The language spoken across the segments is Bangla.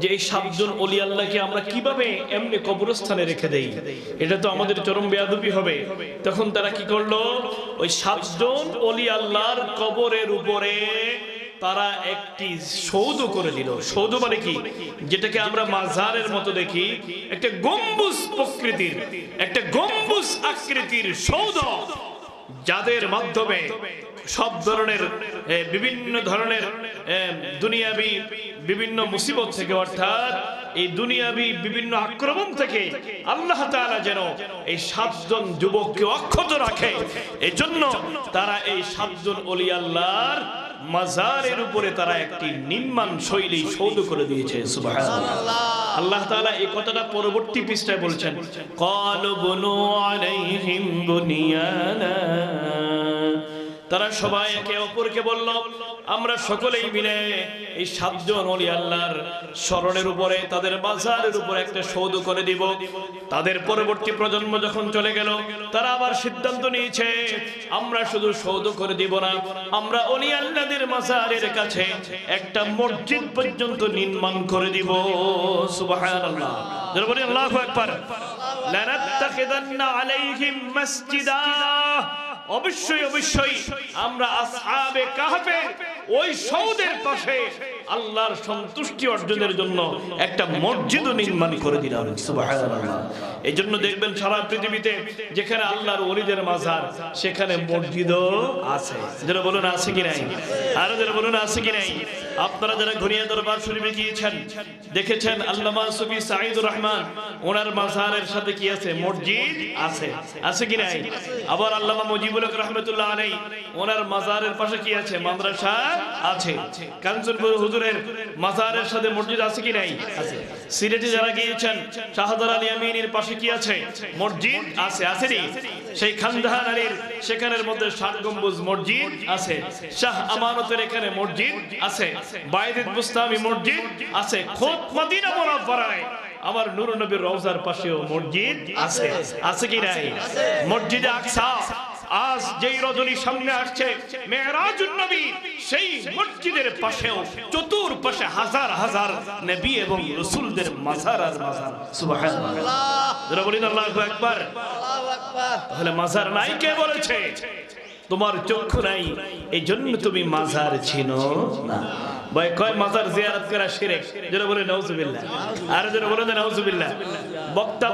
যে এই সাতজন অলি আল্লাহকে আমরা কীভাবে এমনি কবরস্থানে রেখে দেই? এটা তো আমাদের চরম বেয়াদবি হবে। তখন তারা কি করল? ওই সাতজন অলি আল্লাহর কবরের উপরে তারা একটি সৌধ করে দিল। সৌধ মানে কি? যেটাকে আমরা মাজারের মতো দেখি। একটা গম্বুজ প্রকৃতির, একটা গম্বুজ আকৃতির সৌধ। যাদের মাধ্যমে সব ধরনের বিভিন্ন ধরনের দুনিয়াবি বিভিন্ন মুসিবত থেকে, অর্থাৎ এই দুনিয়াবি বিভিন্ন আক্রমণ থেকে আল্লাহ তারা যেন এই সাতজন যুবককে অক্ষত রাখে। এজন্য তারা এই সাতজন অলি আল্লাহর মাজারের উপরে তারা একটি নির্মাণ শৈলী সৌধ করে দিয়েছে আল্লাহ তাআলা এই কথাটা পরবর্তী পৃষ্ঠায় বলছেন, কল বনু আলাইহিম বুনিয়ানা তারা সবাই একে অপরকে বলল আমরা সকলেই মিলে এই সাতজন অলি আল্লাহর স্মরণের উপরে তাদের বাজারের উপরে একটা সৌধ করে দিব। তাদের পরবর্তী প্রজন্ম যখন চলে গেল তারা আবার সিদ্ধান্ত নিয়েছে আমরা শুধু সৌধ করে দিব না আমরা অলি আল্লাহদের মাজারের কাছে একটা মসজিদ পর্যন্ত নির্মাণ করে দিব। বলি আল্লাহু আলাইহিম মাসজিদা। অবশ্যই অবশ্যই আমরা আসহাবে কাহাবে ওই সৌদের পাশে আল্লাহর সন্তুষ্টি অর্জনের জন্য একটা মসজিদ নির্মাণ করে দিলাম, সুবহানাল্লাহ। এই জন্য দেখবেন সারা পৃথিবীতে যেখানে আল্লাহর ওলিদের মাজার, সেখানে মসজিদও আছে। যারা বলুন, আছে কি নাই? আরও যারা বলুন, আছে কি নাই? আপনারা যারা ঘুরিয়া দরবার শরীফে গিয়েছেন, দেখেছেন আল্লামা সুফি সাইদুর রহমান, ওনার মাজারের সাথে কি আছে? মসজিদ আছে। আছে কি নাই? আবার আল্লামা মুজিবুল হক রহমতুল্লাহ আলাই ওনার মাজারের পাশে কি আছে? মাদ্রাসা আছে। কাঞ্চনপুর হুজুরের মাজারের সাথে মসজিদ আছে কি নাই? আছে। সিলেটে যারা গিয়েছেন শাহদার আলী আমিনের পাশে কি আছে মসজিদ আছে আসেনি সেই খান্দাহার আলীর সেখানের মধ্যে ষাট গম্বুজ মসজিদ আছে। শাহ আমানতের এখানে মসজিদ আছে। বাইদিদ মুস্তামি মসজিদ আছে। খোদ মদিনা মুনাফফারায় আমার নূর নবীর রওজার পাশেও মসজিদ আছে। আছে কি নাই? মসজিদে আকসা। আজ যেই রজনী সামনে আসছে মেহরাজুন নবী সেই মসজিদের পাশেও চতুর পাশে হাজার হাজার নবী এবং রসুলদের মাজার আর মাজার। সুবহানাল্লাহ। যারা বলেন আল্লাহু আকবার। তাহলে মাজার নাই কে বলেছে? তোমার চক্ষু নাই এই জন্য তুমি মাজার ছিনো না। ভাই কয় মাজার জিয়ারত করা শিরক? যারা বলে নাউজুবিল্লাহ। আর যারা বলে নাউজুবিল্লাহ। বক্তা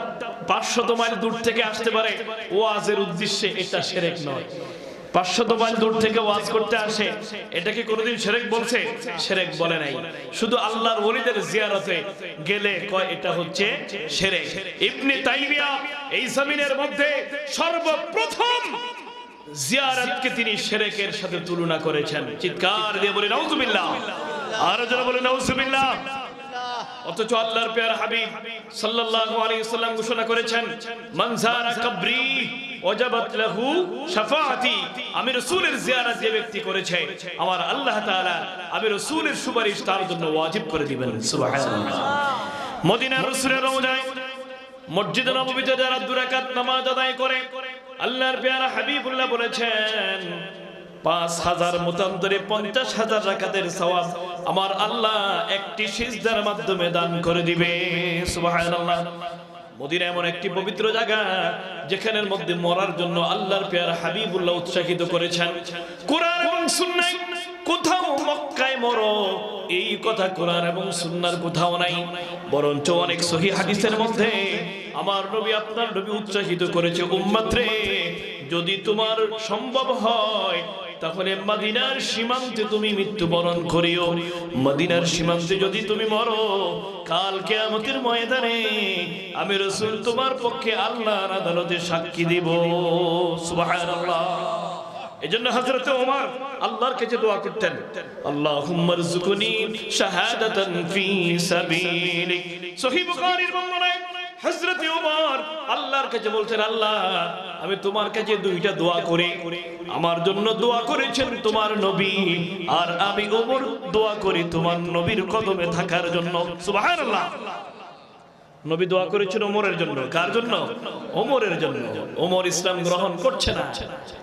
500 মাইল দূর থেকে আসতে পারে, ওয়াজের উদ্দেশ্যে এটা শিরক নয়। পাঁচশত মাইল দূর থেকে ওয়াজ করতে আসে এটাকে কোনোদিন সেরেক বলছে? সেরেক বলে নাই। শুধু আল্লাহর ওলিদের জিয়ারতে গেলে কয় এটা হচ্ছে সেরেক। ইবনে তাইমিয়া এই জমিনের মধ্যে সর্বপ্রথম জিয়ারতকে তিনি সেরেকের সাথে তুলনা করেছেন। চিৎকার দিয়ে বলে, নাউজুবিল্লাহ। আর যারা বলে, নাউজুবিল্লাহ। অথচ আল্লাহর পেয়ার হাবিব সাল্লাল্লাহু আলাইহি সাল্লাম ঘোষণা করেছেন, মান যারা কবরি, ওয়াজাবাত লাহু শাফাআতি। আমি রাসূলের জিয়ারত যে ব্যক্তি করেছে, আমার আল্লাহ তাআলা আমি রাসূলের সুপারিশ তার জন্য ওয়াজিব করে দিবেন, সুবহানাল্লাহ। মদিনার রাসূলের রওজায় মসজিদে নববীতে যারা দুরাকাত নামাজ আদায় করে, আল্লাহর পেয়ারা হাবিবুল্লাহ বলেছেন পাঁচ হাজার মতান্তরে পঞ্চাশ হাজার রাকাতের সওয়াব আমার আল্লাহ একটি সিজদার মাধ্যমে দান করে দিবে। সুবহানাল্লাহ। মদিনা এমন একটি পবিত্র জায়গা যেখানের মধ্যে মরার জন্য আল্লাহর পেয়ারা হাবিবুল্লাহ উৎসাহিত করেছেন। কোরআন এবং সুন্নাহ কোথাও মক্কায় মরো, এই কথা কোরআন এবং সুন্নার কোথাও নাই। বরঞ্চ অনেক সহি হাদিসের মধ্যে আমার নবী আপনার নবী উৎসাহিত করেছে, উম্মাত্রে, যদি তোমার সম্ভব হয় তাহলে মদিনার সীমান্তে তুমি মৃত্যুবরণ করিও। মদিনার সীমান্তে যদি তুমি মরো, কাল কেয়ামতের ময়দানে আমি রসুল তোমার পক্ষে আল্লাহর আদালতে সাক্ষী দিব। সুবহানাল্লাহ। এজন্য হযরত ওমর আল্লাহর কাছে দোয়া করতেন, আল্লাহুম্মা হযরত ওমর আল্লাহর কাছে বলতেন আল্লাহ, আমি তোমার কাছে দুইটা দোয়া করি। আমার জন্য দোয়া করেছেন তোমার নবী, আর আমি ওমর দোয়া করি তোমার নবীর কদমে থাকার জন্য। সুবহানাল্লাহ। নবী দোয়া করেছেন ওমরের জন্য। কার জন্য? ওমরের জন্য। ওমর ইসলাম গ্রহণ করছে না।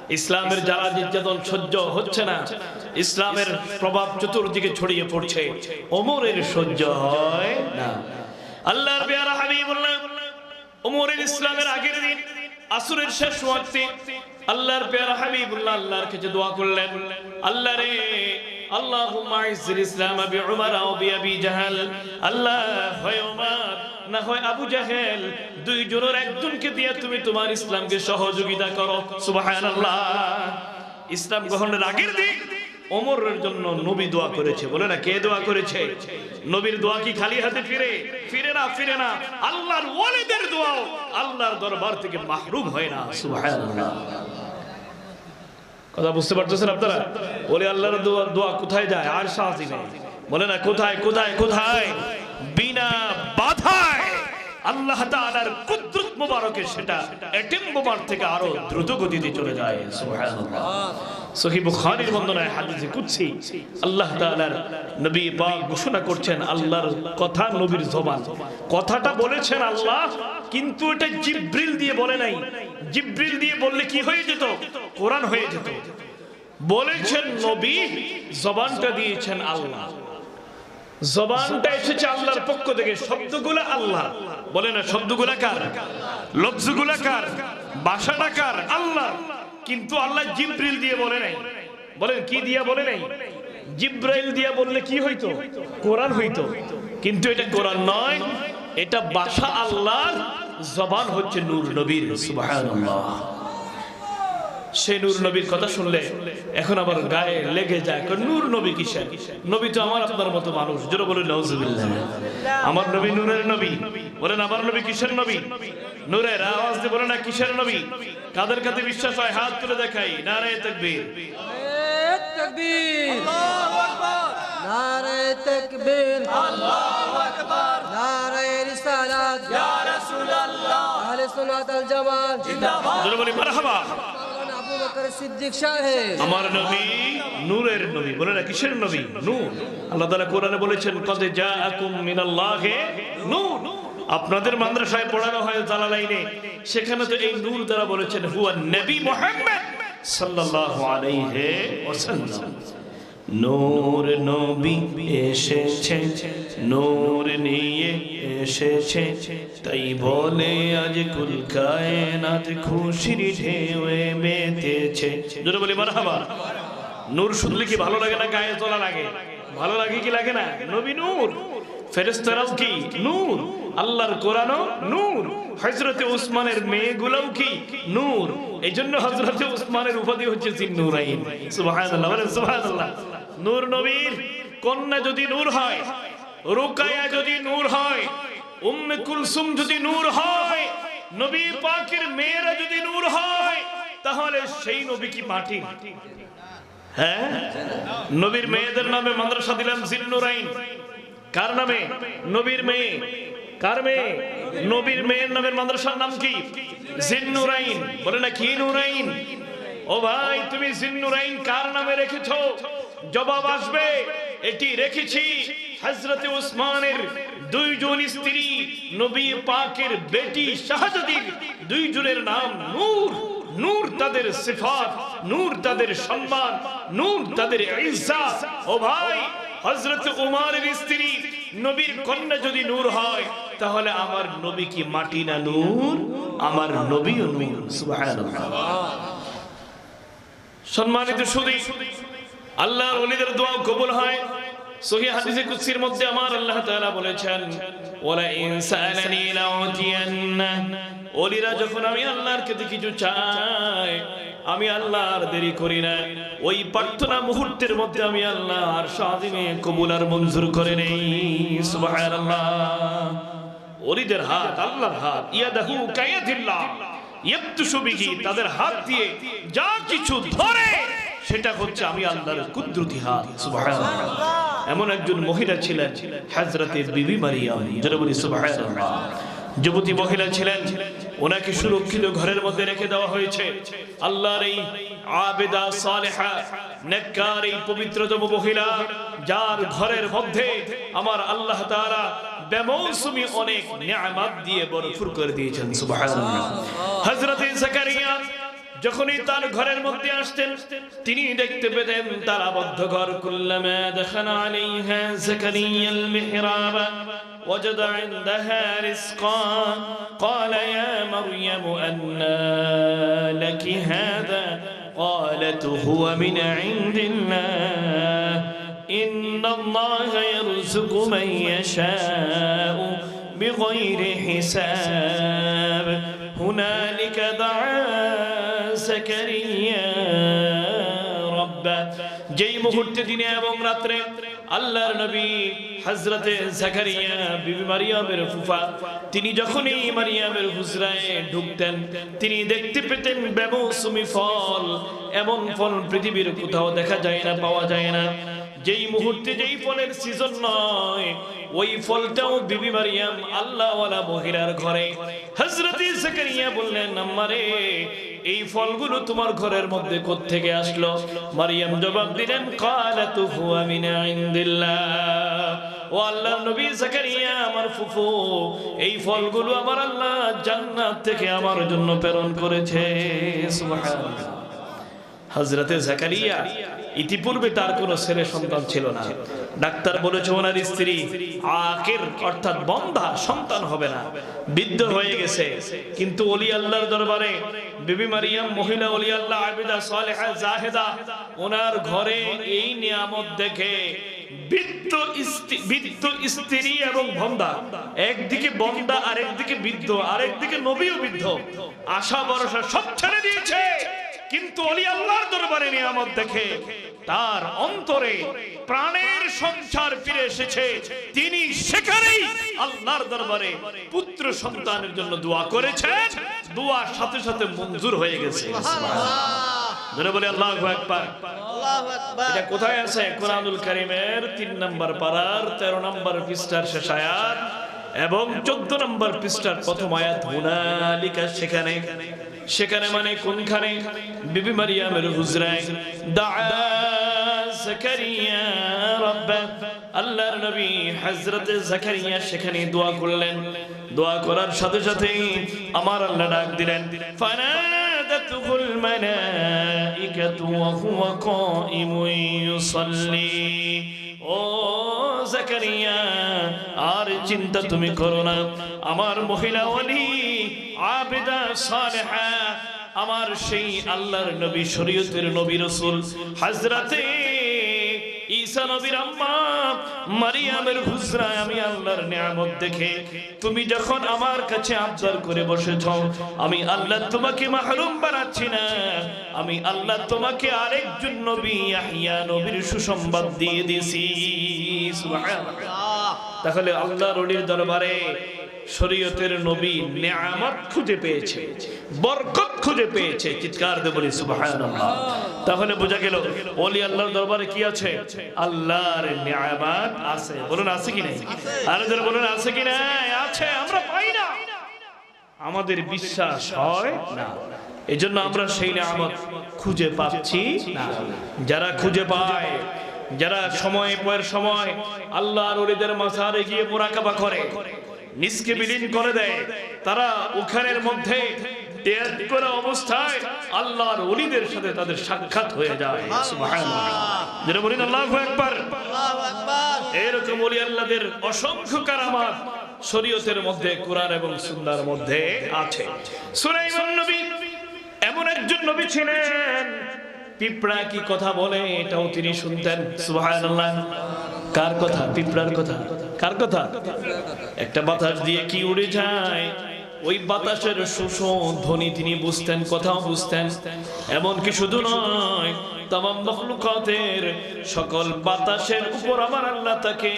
ইসলামের জ্বালা নির্যাতন সহ্য হচ্ছে না, ইসলামের প্রভাব চতুর্দিকে ছড়িয়ে পড়ছে। ওমরের সহ্য হয় না। আল্লাহর পেয়ারা হাবিবুল্লাহ ওমরের ইসলামের আগের দিন আসরের শেষ ওয়াক্তে আল্লাহর পেয়ারা হাবিবুল্লাহ আল্লাহর কাছে দোয়া করলেন। আল্লাহ রে, আল্লাহুম্মা আইজ্জিল ইসলাম বিউমর আও বিআবি জাহাল। আল্লাহ হয় ওমর না হয় আবু জাহেল। দুই জনের একজনকে দিয়ে তুমি তোমার ইসলামকে সহযোগিতা করো। সুবহানাল্লাহ। ইসলাম গ্রহণের আগের দিন ওমরের জন্য নবী দোয়া করেছে। বলে না, কে দোয়া করেছে? নবীর দোয়া কি খালি হাতে ফিরে? ফিরে না ফিরে না। আল্লাহর ওয়ালিদের দোয়াও আল্লাহর দরবার থেকে মাহরুম হয় না। সুবহানাল্লাহ। কথা বুঝতে পারতেছেন আপনারা? বলে আল্লাহর দোয়া দোয়া কোথায় যায়? আর শাহজিনে বলে না, কোথায় কোথায় কোথায়? বাধায় আল্লাহ তাআলার কুদরত মুবারকে সেটা এটিম বোমার থেকে আরও দ্রুত গতিতে চলে যায়, সুবহানাল্লাহ। সহি বুখারীর বর্ণনায় হাদিসে কুদসি, আল্লাহ তাআলার নবী পাক ঘোষণা করছেন আল্লাহর কথা নবীর জবান। কথাটা বলেছেন আল্লাহ, কিন্তু এটা জিব্রিল দিয়ে বলে নাই। জিব্রিল দিয়ে বললে কি হয়ে যেত? কোরআন হয়ে যেত। বলেছেন নবী, জবানটা দিয়েছেন আল্লাহ। জবানটা এসেছে আল্লাহর পক্ষ থেকে। শব্দগুলো আল্লাহ। বলে না, শব্দগুলা কার? লফজগুলা কার? ভাষাটা কার? আল্লাহ। কিন্তু আল্লাহ জিব্রিল দিয়ে বলে নাই। বলেন, কি দিয়া বলে নাই? জিব্রাইল দিয়া বললে কি হইতো? কোরআন হইতো। কিন্তু এটা কোরআন নয়, এটা ভাষা আল্লাহর। জবান হচ্ছে নূর নবীর। সুবহানাল্লাহ। সে নূর নবীর কথা শুনলে এখন আবার গায়ে লেগে যায় নূর নবী কিসের? নবী তো আমার আপনার মতো মানুষ। যেটা বলে নজুবিল্লাহ আমার নবী নূরের নবী। বলেন আমার নবী কিসের নবী? নূরের আওয়াজ দিয়ে বলে না কিসের নবী? কাদের কাছে বিশ্বাস হয়? হাত তুলে দেখাই। নারায় তাকবীর। তাকবীর। আল্লাহু আকবার। নারায় তাকবীর সিদ্দিক সাহেব। আমার নবী, নূরের নবী, বলে না কিসের নবী? নূর। আল্লাহ কোরআনে বলেছেন, কদে নূর। আপনাদের মাদ্রাসায় পড়ানো হয় জালালাইনে। সেখানে তো এই নূর দ্বারা বলেছেন, হুয়া নবী মোহাম্মদ সাল্লাল্লাহু আলাইহি ওয়াসাল্লাম। নূর নবী এসেছে, নূর নিয়ে এসেছে। তাই বলে আজ কুল কায়নাত খুশির ঢেউয়ে মেতেছে জোরে বলি, মারহাবা। নূর শুনলে কি ভালো লাগে না গায়ে তোলা লাগে? ভালো লাগে কি লাগে না? নবী নূর, ফেরেশতারাও কি? নূর। আল্লাহর কোরআনও নূর। হযরতে উসমানের মেয়েগুলোও কি? নূর। এইজন্য হযরতে উসমানের উপাধি হচ্ছে জিন্নুরাইন। সুবহানাল্লাহ সুবহানাল্লাহ। নূর নবীর কন্যা যদি নূর হয় রুকায়া যদি নূর হয়, উম্মে কুলসুম যদি নূর হয়, নবী পাকের মেয়েরা যদি নূর হয়, তাহলে সেই নবী কি মাটি? হ্যাঁ? নবীর মেয়েদের নামে মাদ্রাসা দিলাম জিন্নুরাইন কার নামে? নবীর মেয়ে। কার মেয়ে? নবীর মেয়ের নামের মাদ্রাসার নাম কি? জিন্নুরাইন বলে না কি নুরাইন ও ভাই, তুমি জিন্নুরাইন কার নামে রেখেছো? জবাব আসবে, এটি রেখেছি হযরতে উসমানের দুইজন স্ত্রী, নবী পাকের বেটি শাহজাদির দুইজনের নাম নূর। নূর তাদের সিফাত, নূর তাদের সম্মান, নূর তাদের ইজ্জত। ও ভাই, হযরত উমারের স্ত্রী, নবীর কন্যা যদি নূর হয়, তাহলে আমার নবী কি মাটি না নূর? আমার নবী নূর। সুবহানাল্লাহ। সম্মানিত সুদী আল্লাহর ওলিদের দোয়া কবুল হয়। সহি হাদিসে কুদসির মধ্যে আমার আল্লাহ তাআলা বলেছেন ওয়ালা ইনসানানি লাউতিয়ান্না ওলিরা যখন আমি আল্লাহর কাছে কিছু চাই, আমি আল্লাহর দেরি করি না। ওই প্রার্থনা মুহূর্তের মধ্যে আমি আল্লাহর কবুল আর মঞ্জুর করে নেই। সুবহানাল্লাহ। ওলিদের হাত, আল্লাহর হাত, ইয়াদাহু কায়াদিল্লাহ ইয়াবতুশু বিহি, তাদের হাত দিয়ে যা কিছু ধরে সেটা হচ্ছে আমি আল্লাহর কুদরতি হাত এমন একজন মহিলা ছিলেন, হযরতে বিবি মারিয়াম যারা বলি যুবতী মহিলা ছিলেন, ওনাকে সুরক্ষিত ঘরের মধ্যে রেখে দেওয়া হয়েছে। আল্লাহর এই আবেদা সালেহা, নেককার এই পবিত্রতম মহিলা, যার ঘরের মধ্যে আমার আল্লাহ তাআলা বেমৌসুমি অনেক নিয়ামত দিয়ে ভরপুর করে দিয়েছেন, সুবহানাল্লাহ। হযরতে জাকারিয়া যখনই তার ঘরের মধ্যে আসতেন তিনি দেখতে পেতেন তার আবদ্ধ ঘর কুল্লামা দখানা আলাইহা জাকারিয়াল মিহরাব وجد عندها رزقا قال يا مريم أنى لك هذا قالت هو من عند الله إن الله يرزق من يشاء بغير حساب هنالك دعا যেই মুহূর্তে, দিনে এবং রাত্রে আল্লাহর নবী হজরতে জাকারিয়া, বিবি মারিয়ামের ফুফা, তিনি যখনই মারিয়ামের হুজরায় ঢুকতেন, তিনি দেখতে পেতেন ব্যবসুমি ফল, এমন ফল পৃথিবীর কোথাও দেখা যায় না, পাওয়া যায় না। যেই মুহূর্তে যেই ফলের সিজন নয়, ওই ফলটাও বিবি মারিয়াম আল্লাহওয়ালা মহিলার ঘরে। জাকারিয়া বললেন, আম্মারে, এই ফলগুলো তোমার ঘরের মধ্যে কোত্থেকে আসলো? মারিয়াম জবাব দিলেন, কালাতু হুয়া মিন ইনদিল্লাহ। ও আল্লাহর নবী জাকারিয়া, আমার ফুফু, এই ফলগুলো আমার আল্লাহ জান্নাত থেকে আমার জন্য প্রেরণ করেছে। সুবহানাল্লাহ। হজরতে জাকারিয়া ইতিপূর্বে তার কোনো ছেলে সন্তান ছিল না। ডাক্তার বলেছে ওনার স্ত্রী আকের, অর্থাৎ বন্ধা, সন্তান হবে না। বৃদ্ধ হয়ে গেছে। কিন্তু অলি আল্লাহর দরবারে বিবি মারিয়াম, মহিলা আল্লাহ, আবিদা সালেহা, জাহেদা, ওনার ঘরে এই নিয়ামত দেখে বৃদ্ধ স্ত্রী- এবং একদিকে বন্ধা, আরেকদিকে বৃদ্ধ বৃদ্ধ, আশা ভরসা সব ছেড়ে দিয়েছে। কিন্তু অলি আল্লাহর দরবারে নিয়ামত দেখে তার অন্তরে প্রাণের সংসার ফিরে এসেছে। তিনি সেখানেই আল্লাহর দরবারে পুত্র সন্তানের জন্য দোয়া করেছেন। দোয়ার সাথে সাথে মঞ্জুর হয়ে গেছে। ধরে বলে আল্লাহ একবার এটা কোথায় আছে? কোরআনুল করিমের তিন নম্বর পারার তেরো নম্বর পৃষ্ঠার শেষ আয়াত। এবং চোদ্দ নম্বর পৃষ্ঠার প্রথম আয়াত হুনালিকা সেখানে সেখানে মানে কোনখানে বিবি মারিয়ামের হুজরায় দাআ জাকারিয়া রাব্বা আল্লাহর নবী হযরত জাকারিয়া সেখানে দোয়া করলেন দোয়া করার সাথে সাথে আমার আল্লাহ ডাক দিলেন فنادته الملائكة وهو قائم يصلي ও জাকারিয়া, আর চিন্তা তুমি করো না। আমার মহিলা ওলি, আবেদা সালেহা, আমার সেই আল্লাহর নবী, শরীয়তের নবী রসুল হাজরাতে ঈসা নবীর আম্মা, মারিয়ামের হুজরায় আমি আল্লাহর নিয়ামত দেখে তুমি যখন আমার কাছে আবদার করে বসেছ, আমি আল্লাহ তোমাকে মাহরুম বানাচ্ছি না। আমি আল্লাহ তোমাকে আরেকজন নবী, ইয়াহিয়া নবীর সুসংবাদ দিয়ে দিয়েছি। সুবহানাল্লাহ। তাহলে আল্লাহর ওলির দরবারে শরীয়তের নবী নিয়ামত খুঁজে পেয়েছে, বরকত খুঁজে পেয়েছে। চিৎকার দিয়ে বলি, সুবহানাল্লাহ। তাহলে বোঝা গেল, ওলি আল্লাহর দরবারে কি আছে? আল্লাহর নিয়ামত আছে। বলুন, আছে কি নাই? আর যারা বলুন, আছে কি নাই? আছে, আমরা পাই না। আমাদের বিশ্বাস হয় না। এজন্য আমরা সেই নিয়ামত খুঁজে পাচ্ছি না। যারা খুঁজে পায়, যারা সময় পর সময় আল্লাহর ওলিদের মাঝারে গিয়ে মোরাকাবা করে নিজকে বিলীন করে দেয়। তারা ওখানের মধ্যে ত্যাগ অবস্থায় আল্লাহর ওলিদের সাথে তাদের সাক্ষাৎ হয়ে যায়। যেটা বলেন আল্লাহু আকবার। এরকম ওলি আল্লাহদের অসংখ্য কারামাত শরীয়তের মধ্যে কোরআন এবং মধ্যে আছে। সুলাইমান নবী এমন একজন নবী ছিলেন। পিঁপড়া কি কথা বলে এটাও তিনি শুনতেন। সুবহানাল্লাহ। কার কথা পিঁপড়ার কথা কার কথা একটা বাতাস দিয়ে কি উড়ে যায় ওই বাতাসের শোষ ধ্বনি তিনি বুঝতেন কথাও বুঝতেন এমনকি শুধু নয় তামাম মখলুকাতের সকল বাতাসের উপর আমার আল্লাহ তাকে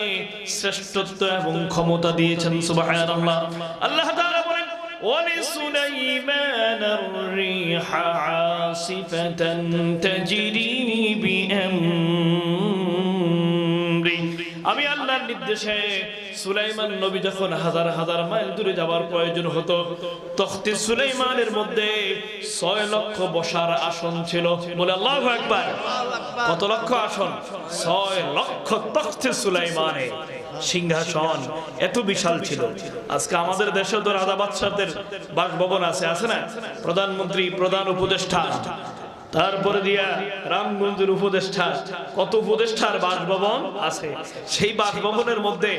শ্রেষ্ঠত্ব এবং ক্ষমতা দিয়েছেন সুবহানাল্লাহ আল্লাহ তাআলা বলেন ولسليمان الريح عاصفة تجري بأمره আমি আল্লাহর নির্দেশে সুলাইমান নবী যখন হাজার হাজার মাইল দূরে যাওয়ার প্রয়োজন হতো, তখতে সুলাইমানের মধ্যে ছয় লক্ষ বসার আসন ছিল। বলে আল্লাহ একবার কত লক্ষ আসন? ছয় লক্ষ তখতে সুলাইমানে সিংহাসন এত বিশাল ছিল। আজকে আমাদের দেশে তো রাজা বাদশাহদের বাসভবন আছে আছে না? প্রধানমন্ত্রী, প্রধান উপদেষ্টা। তারপরে দিয়া রামগঞ্জের উপদেষ্টা কত উপদেষ্টার বাসভবন আছে? সেই বাসভবনের মধ্যে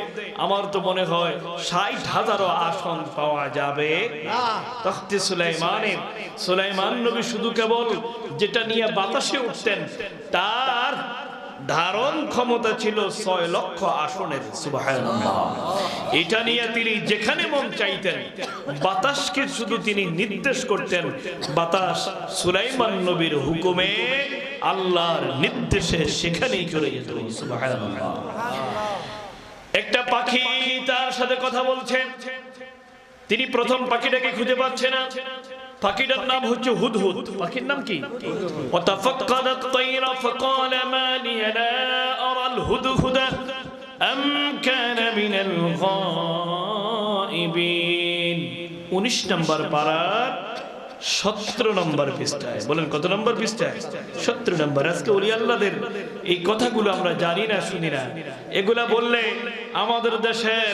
আমার তো মনে হয় ষাট হাজারও আসন পাওয়া যাবে। তখতে সুলাইমানের সুলাইমান নবী শুধু কেবল যেটা নিয়ে বাতাসে উঠতেন তার ধারণ ক্ষমতা ছিল ছয় লক্ষ আসনের এটা নিয়ে তিনি যেখানে মন চাইতেন, বাতাসকে শুধু তিনি নির্দেশ করতেন, বাতাস সুলাইমান নবীর হুকুমে আল্লাহর নির্দেশে সেখানেই চলে যেত একটা পাখি তার সাথে কথা বলছেন তিনি প্রথম পাখিটাকে খুঁজে পাচ্ছে না। পাখিটার নাম হচ্ছে হুদহুদ পাখির নাম কি وتفقد الطير فقال ما لي لا أرى الهدهد أم كان من الغائبين 19 নম্বর পারার সতেরো নম্বর পৃষ্ঠায় বলেন কত নম্বর পৃষ্ঠায় সতেরো নম্বর আজকে ওলি আল্লাদের এই কথাগুলো আমরা জানি না শুনি না এগুলা বললে আমাদের দেশের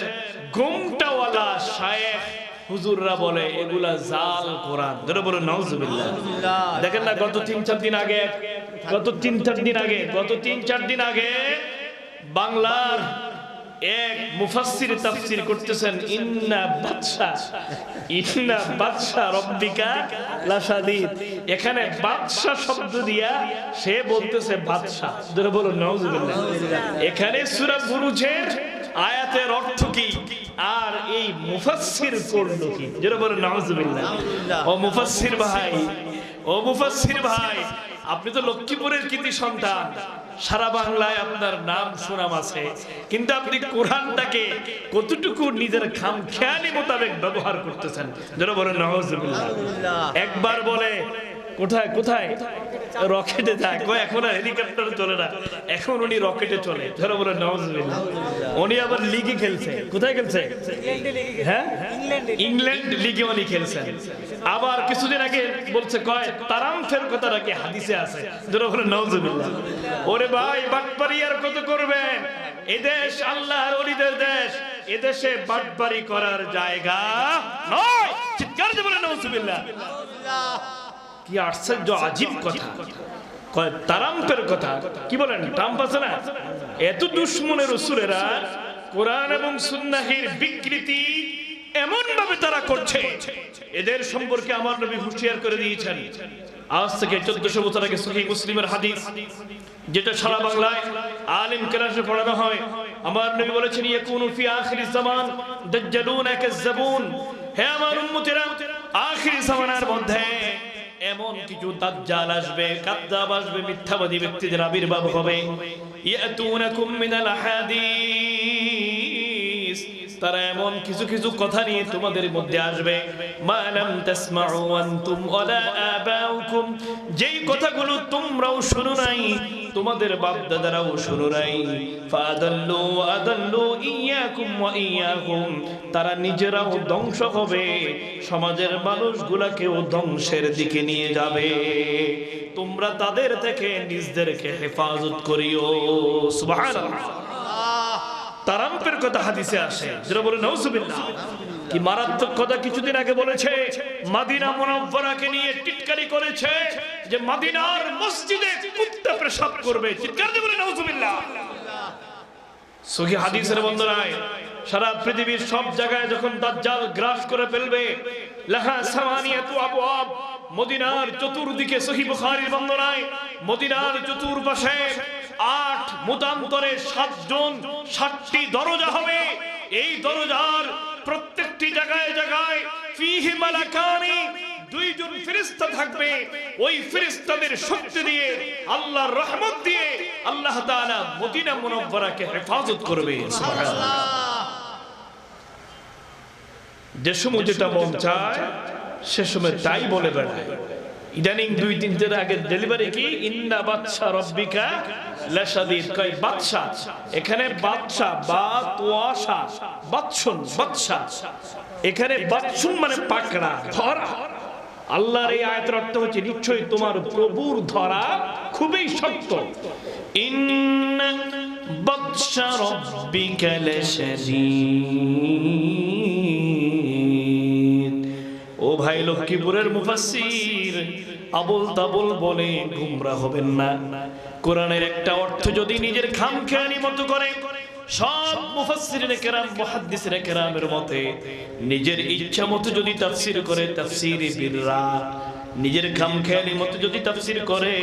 গুমটাওয়ালা শায়েখ হুজুররা বলে এগুলা জাল কোরআন। ধরে বলে নওজুবিল্লাহ দেখেন না গত তিন চার দিন আগে গত তিন চার দিন আগে গত তিন চার দিন আগে বাংলার এক মুফাসসির তাফসীর করতেছেন ইন্না বাদশা ইন্না বাদশা রব্বিকা লাশাদীদ। এখানে বাদশা শব্দ দিয়া সে বলতেছে বাদশা। ধরে বলো নাউজুবিল্লাহ। এখানে সূরা বুরুজের আয়াতের অর্থ কি? আর এই মুফাসসির করল কি? যেটা বলে নাউজুবিল্লাহ। ও মুফাসসির ভাই ও মুফাসসির ভাই আপনি তো লক্ষ্মীপুরের কৃতি সন্তান। সারা বাংলায় আপনার নাম সুনাম আছে। কিন্তু আপনি কোরআনটাকে কতটুকু নিজের খাম খেয়ালি মোতাবেক ব্যবহার করতেছেন? যেন বলে নওয়াজুবিল্লাহ একবার বলে কোথায় কোথায়? রকেটে যায়। কয়, এখন আর হেলিকপ্টারে চলে না। এখন উনি রকেটে চলে। ধরো বলে নওয়াজুবিল্লাহ উনি আবার লিগে খেলছে। কোথায় খেলছে? হ্যাঁ? ইংল্যান্ড লিগে উনি খেলছেন। আবার কিছুদিন আগে বলছে, কয় তারাম ফের কথা নাকি হাদিসে আছে। ধরো বলে নওয়াজুবিল্লাহ ওরে ভাই, বাটপারি আর কত করবেন? এদেশ আল্লাহর অলিদের দেশ। এদেশে বাটপারি করার জায়গা নয়। চিৎকার দিয়ে বলে নওয়াজুবিল্লাহ কি আশ্চর্য, আজীব কথা। কয়, তারাম্পের কথা। কি বলেন ট্রাম্প আছে না? এত দুশ্মনের অসুরেরা কোরআন এবং সুন্নাহির বিকৃতি এমন ভাবে তারা করছে। এদের সম্পর্কে আমার নবী হুঁশিয়ার করে দিয়েছেন। আজ থেকে চোদ্দশো বছর আগে সহি মুসলিমের হাদিস, যেটা সারা বাংলায় আলিম কেরাসে পড়ানো হয়। আমার নবী বলেছেন, ইয়াকুনু ফি আখির জামান দাজ্জালুন কাজ্জাবুন। হে আমার উম্মতেরা, আখির জামানার মধ্যে এমন কিছু দাজ্জাল আসবে কাদ্দাব আসবে, মিথ্যাবাদী ব্যক্তিদের আবির্ভাব হবে। ইয়াতুনাকুম মিনাল হাদিস। তারা এমন কিছু কিছু কথা নিয়ে তোমাদের মধ্যে আসবে। মালাম তাসমাউ আনতুম ওয়ালা আবাউকুম। যেই কথাগুলো তোমরাও শুনো নাই তোমাদের বাপ দাদারাও শুনো নাই। ফাদাল্লু আদাল্লু ইয়াকুম ওয়া ইয়াকুম তারা নিজেরাও ধ্বংস হবে। সমাজের মানুষগুলাকেও ধ্বংসের দিকে নিয়ে যাবে। তোমরা তাদের থেকে নিজদেরকে হেফাজত করিও। সুবহানাল্লাহ। তারাম্পের কথা হাদিসে আসে। যেটা বলে নৌজুবিল্লাহ কি মারাত্মক কথা কিছুদিন আগে বলেছে? মাদিনা মুনাফফারাকে নিয়ে টিটকারি করেছে যে মাদিনার মসজিদে কুত্তা পেশাব করবে। চিৎকার দিয়ে বলে নৌজুবিল্লাহ সহি হাদিসের বন্ধনায় সারা পৃথিবীর সব জায়গায় যখন দাজ্জাল গ্রাস করে ফেলবে, লাহা সামানিয়াতু আবওয়াব, মদিনার চতুর্দিকে সহি বুখারীর বন্দনায়, মদিনার চতুর্পাশে আট মুতান্তরে সাতজন, সাতটি দরজা হবে। এই দরজার প্রত্যেকটি জায়গায় জায়গায় ফিহি মালাকানি দুইজন ফেরেশতা থাকবে। ওই ফেরেশতাদের শক্তি দিয়ে আল্লাহর রহমত দিয়ে আল্লাহ তাআলা মদিনা মুনাওয়ারাকে হেফাজত করবে। সুবহানাল্লাহ। যে সময় যেটা মন চায়, সে সময় তাই বলে বেড়ায়। ইদানিং দুই তিন দিন আগে ডেলিভারি কি? ইন্না বাদশা রব্বিকা লাশাদীদ কয়, বাদশা, এখানে বাদশা বা তোয়াশা বাদশুন, বাদশা। এখানে বাদশুন মানে পাকড়া, ধরা। আল্লাহর এই আয়াতের অর্থ হচ্ছে, নিশ্চয়ই তোমার প্রভুর ধরা খুবই শক্ত। ও ভাই লক্ষ্মীপুরের মুফাসসির আবল তাবল বলে গুমরা হবেন না। কোরআনের একটা অর্থ যদি নিজের খাম খেয়ানি মতো করে, সব মুফাসসিরিনে কেরাম, মুহাদ্দিসিনে কেরামের মতে, নিজের ইচ্ছা মতো যদি তাফসীর করে, তাফসীরে বিররা নিজের খাম খেয়ালি মতো যদি তাফসীর করে,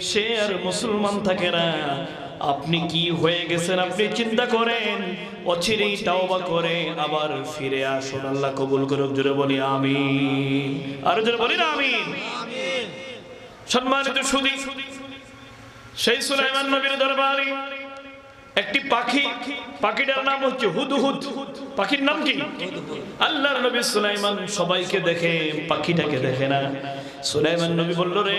সে আর মুসলমান থাকে না। আপনি কি হয়ে গেছেন? আপনি চিন্তা করেন। অচিরেই তাওবা করে আবার ফিরে আসুন। আল্লাহ কবুল করুক, জোরে বলি আমিন। আর জোরে বলি না আমিন? সম্মানিত সুদী সেই সুলাইমান নবীর দরবারে একটি পাখি, পাখিটার নাম হচ্ছে হুদহুদ। পাখির নাম কি? আল্লাহর নবী সুলাইমান সবাইকে দেখে, পাখিটাকে দেখে না। সুলাইমান নবী বলল, রে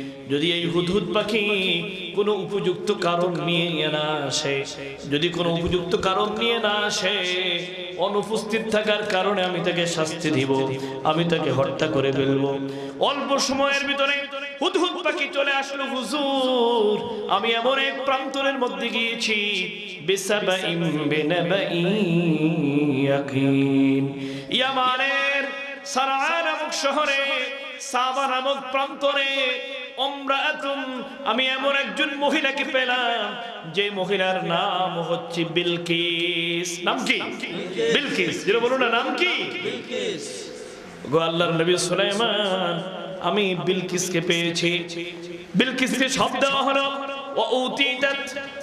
যদি এই হুদহুদ পাখি কোনো উপযুক্ত কারণ নিয়ে না আসে, যদি কোনো উপযুক্ত কারণ নিয়ে না আসে, অনুপস্থিত থাকার কারণে আমি তাকে শাস্তি দিব, আমি তাকে হত্যা করে ফেলব। অল্প সময়ের ভিতরে হুদহুদ পাখি চলে আসলো, হুজুর, আমি এমন এক প্রান্তরের মধ্যে গিয়েছি, বিসাবাইম বিনাবাই ইয়ামানের সারা নামক শহরে, সাবা নামক প্রান্তরে আমি এমন একজন মহিলাকে পেলাম যে মহিলার নাম হচ্ছে বিলকিস। নাম কি? বিলকিস। যেটা বলুন না নাম কি? গো আল্লাহর নবী সুলাইমান আমি বিলকিসকে পেয়েছি। বিলকিসকে সব দেওয়া হলো।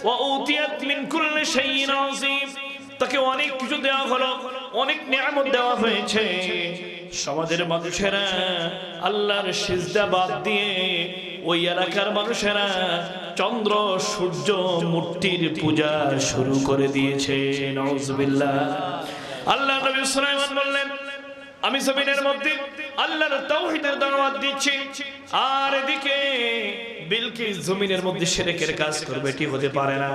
ওয়া উতিয়াত মিন কুল্লি শাইইন আযীম। তাকে অনেক কিছু দেওয়া হলো অনেক নিয়ামত দেওয়া হয়েছে। সমাজের মানুষেরা আল্লাহর সিজদা বাদ দিয়ে ওই এলাকার মানুষেরা চন্দ্র সূর্য মূর্তির পূজা শুরু করে দিয়েছে নওয়াজবিল্লাহ আল্লাহ নবী সুলাইমান বললেন আমি জমিনের মধ্যে আল্লাহর তাওহীদের দাওয়াত দিচ্ছি আর এদিকে বিলকিস জমিনের মধ্যে শিরকের কাজ করবে এটি হতে পারে না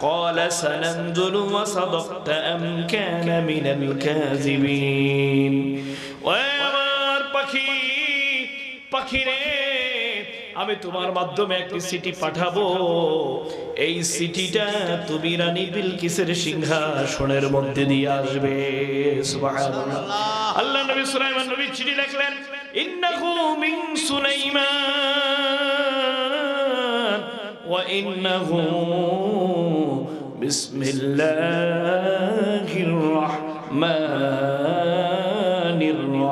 قال سننظر وصدقت أم كان من الكاذبين ও আমার পাখি পাখি রে আমি তোমার মাধ্যমে একটি সিটি পাঠাবো। এই সিটিটা তুমি রানী বিলকিসের সিংহাসনের মধ্যে দিয়ে আসবে। আল্লাহ নবী সুলাইমান নবী চিঠি লিখলেন ইন্নাহু মিন সুলাইমান ওয়া ইন্নাহু বিসমিল্লাহির রহমানির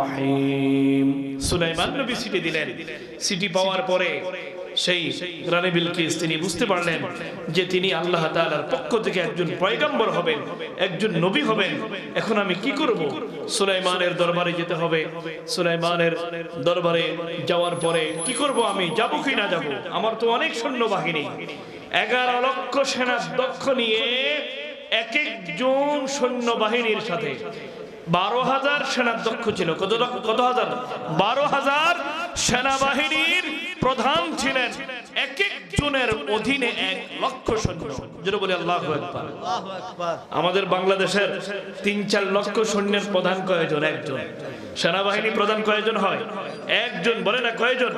রহিম। সুলাইমান নবী সিটি দিলেন। সিটি পাওয়ার পরে সেই রানী বিলকিস, তিনি বুঝতে পারলেন যে তিনি আল্লাহ তাআলার পক্ষ থেকে একজন পয়গম্বর হবেন, একজন নবী হবেন। এখন আমি কি করব? সুলাইমানের দরবারে যেতে হবে। সুলাইমানের দরবারে যাওয়ার পরে কি করব আমি? যাব কি না যাব? আমার তো অনেক সৈন্য বাহিনী এগারো লক্ষ সেনা দক্ষ নিয়ে এক একজন সৈন্যবাহিনীর সাথে বারো হাজার সেনার দক্ষ ছিল। কত কত হাজার? বারো হাজার সেনাবাহিনীর প্রধান ছিলেন এক একজনের অধীনে এক লক্ষ সৈন্য। যেটা বলি আল্লাহ আমাদের বাংলাদেশের তিন চার লক্ষ সৈন্যের প্রধান কয়জন? একজন। সেনাবাহিনী প্রধান কয়জন হয়? একজন। বলে না কয়জন?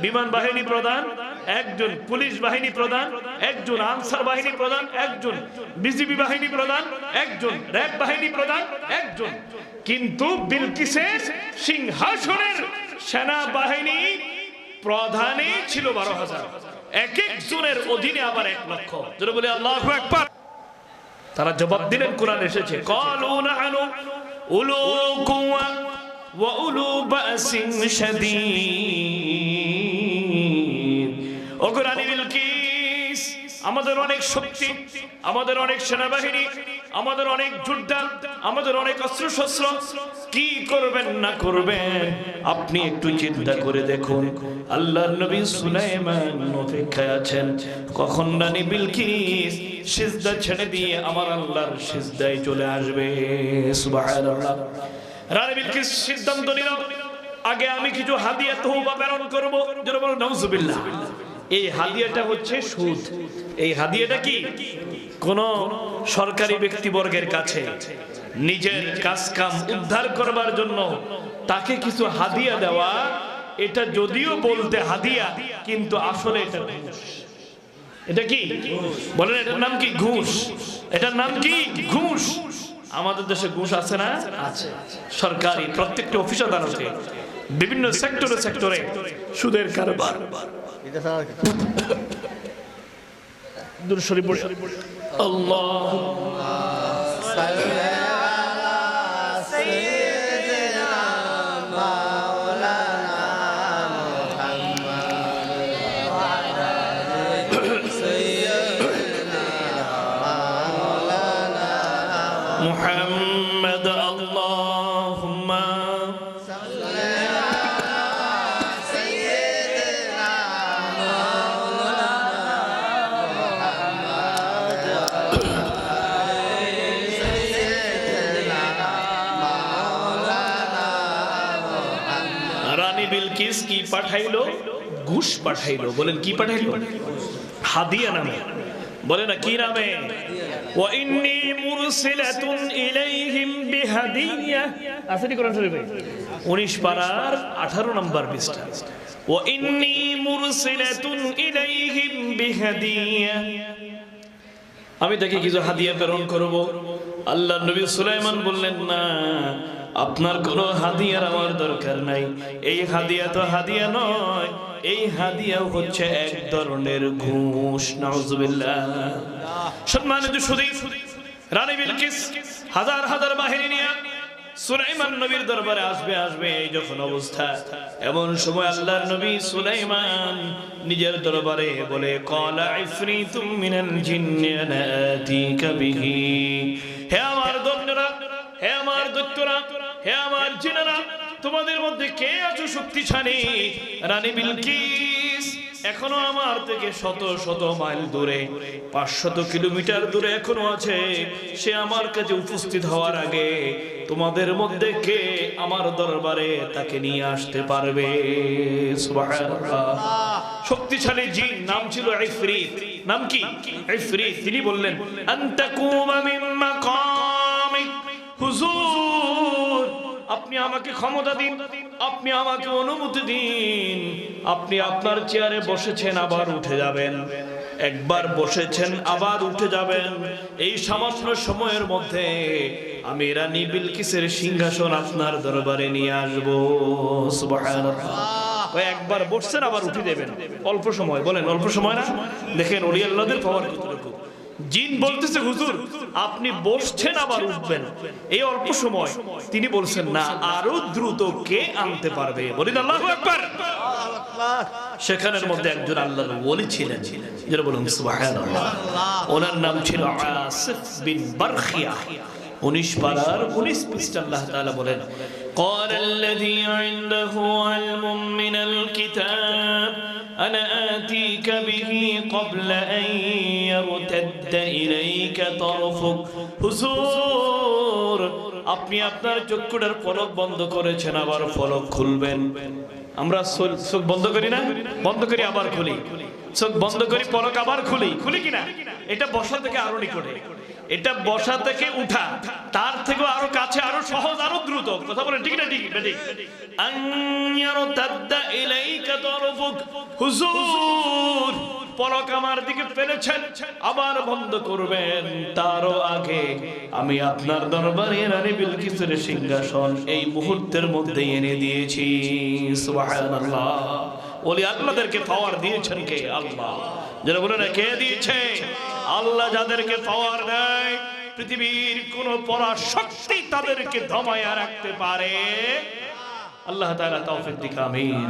বিমান বাহিনী প্রধান একজন পুলিশ বাহিনী প্রধান, একজন আনসার বাহিনী প্রধান, একজন বিজিবি বাহিনী প্রধান, একজন র্যাব বাহিনী প্রধান, একজন। কিন্তু বিলকিসের সিংহাসনের সেনা বাহিনী প্রধানই ছিল বারো হাজার। এক একজনের অধীনে আবার এক লক্ষ। যেটা বলে আল্লাহ একবার তারা জবাব দিলেন, কোরআন এসেছে। উলু কুয়া ও উলু বাসিন শাদীদ। আমাদের অনেক শক্তি, আমাদের অনেক সেনাবাহিনী, আমাদের অনেক যোদ্ধা, আমাদের অনেক অস্ত্র শস্ত্র কি করবেন না করবেন, আপনি একটু চিন্তা করে দেখুন। আল্লাহর নবী সুলাইমান অপেক্ষায় আছেন। কখন রানী বিলকিস সিজদা ছেড়ে দিয়ে আমার আল্লাহর সিজদায় চলে আসবে? সুবহানাল্লাহ। রানী বিলকিস সিদ্ধান্ত নিল আগে আমি কিছু হাদিয়া তহবা প্রেরণ করব। যেটা বলো নাউজুবিল্লাহ। এই হাদিয়াটা হচ্ছে সুদ। এই হাদিয়াটা কি? কোন সরকারি ব্যক্তিবর্গের কাছে নিজের কাজ কাম উদ্ধার করবার জন্য তাকে কিছু হাদিয়া দেওয়া, এটা যদিও বলতে হাদিয়া, কিন্তু আসলে এটা এটা কি? বলেন, এটার নাম কি? ঘুষ। এটার নাম কি? ঘুষ। আমাদের দেশে ঘুষ আছে না? আছে। সরকারি প্রত্যেকটা অফিস আদালতে বিভিন্ন সেক্টরে সেক্টরে সুদের কারবার। দূর শরীফ আল্লাহ। বিলকিস কি পাঠাইলো ঘুষ পাঠাইলো বলেন কি পাঠাইলো হাদিয়া নামে বলে না কি নামে وإني مرسلة إليهم بهدية আসেনি কোরআন শরীফে 19 পারার 18 নম্বর পৃষ্ঠা وإني مرسلة إليهم بهدية আমি তাকে কিছু হাদিয়া প্রেরণ করব আল্লাহ নবী সুলাইমান বললেন না আপনার কোনো হাদিয়ার আমার দরকার নাই। এই হাদিয়া তো হাদিয়া নয়, এই হাদিয়া হচ্ছে এক ধরনের ঘুষ সম্মানিত সুদী রানী বিলকিস, হাজার হাজার বাহিনী নিয়ে সুলাইমান নবীর দরবারে আসবে আসবে এই যখন অবস্থা। এমন সময় আল্লাহর নবী সুলাইমান নিজের দরবারে বলে কলা ইফরিতুম বিহি। হে আমার দৈত্যরা হে আমার দৈত্যরা হে আমার জিনেরা, তোমাদের মধ্যে কে আছো শক্তিশালী? রানী বিলকিস, এখনও আমার থেকে শত শত মাইল দূরে, পাঁচশত কিলোমিটার দূরে এখনও আছে। সে আমার কাছে উপস্থিত হওয়ার আগে তোমাদের মধ্যে কে আমার দরবারে তাকে নিয়ে আসতে পারবে। শক্তিশালী জিন, নাম ছিল ইফরিত। নাম কি? ইফরিত, তিনি বললেন আন্তাকুমা হুজুর আপনি আমাকে ক্ষমতা দিন, আপনি আমাকে অনুমতি দিন। আপনি আপনার চেয়ারে বসেছেন, আবার উঠে যাবেন। একবার বসেছেন, আবার উঠে যাবেন। এই সামান্য সময়ের মধ্যে আমি রানী বিলকিসের সিংহাসন আপনার দরবারে নিয়ে আসব। একবার বসছেন, আবার উঠে দেবেন অল্প সময়, বলেন, অল্প সময় না? দেখেন ওলি আল্লাহদের পাওয়ার কতটুকু? জিন বলতেছে, হুজুর, আপনি বসছেন আবার উঠবেন। এই অল্প সময় তিনি বলছেন, না, আরও দ্রুত কে আনতে পারবে? বলি আল্লাহু সেখানের মধ্যে একজন আল্লাহর ওলি ছিলেন। যেটা বলুন সুবহানাল্লাহ। ওনার নাম ছিল আসিফ বিন বারখিয়া। উনিশ পারার উনিশ পৃষ্ঠা আল্লাহ বলেন قال الذي عنده علم من الكتاب أنا آتيك به قبل أن يرتد إليك طرفك হুজুর আপনি আপনার চক্ষুটার পলক বন্ধ করেছেন আবার পলক খুলবেন আমরা চোখ- চোখ বন্ধ করি না বন্ধ করি আবার খুলি চোখ বন্ধ করি পলক আবার খুলি খুলি কিনা এটা বসা থেকে আরো নিকটে এটা বসা থেকে উঠা। তার থেকে আরও কাছে, আরও সহজ, আরও দ্রুত। কথা বলেন, ঠিক না, ঠিক তাদ্দা ইলাইকা তরফুক। হুজুর, পলক আমার দিকে ফেলেছেন, আবার বন্ধ করবেন। তারও আগে আমি আপনার দরবারে রানী বিলকিসের সিংহাসন এই মুহূর্তের মধ্যে এনে দিয়েছি। সুবহানাল্লাহ। ওলি আল্লাহদেরকে পাওয়ার দিয়েছেন কে? আল্লাহ। যারা বলে না, কে দিয়েছে? আল্লাহ যাদেরকে পাওয়ার দেয়, পৃথিবীর কোন পরাশক্তি তাদেরকে ধমায় রাখতে পারে। আল্লাহ তাহলে তৌফিক দিক, আমিন।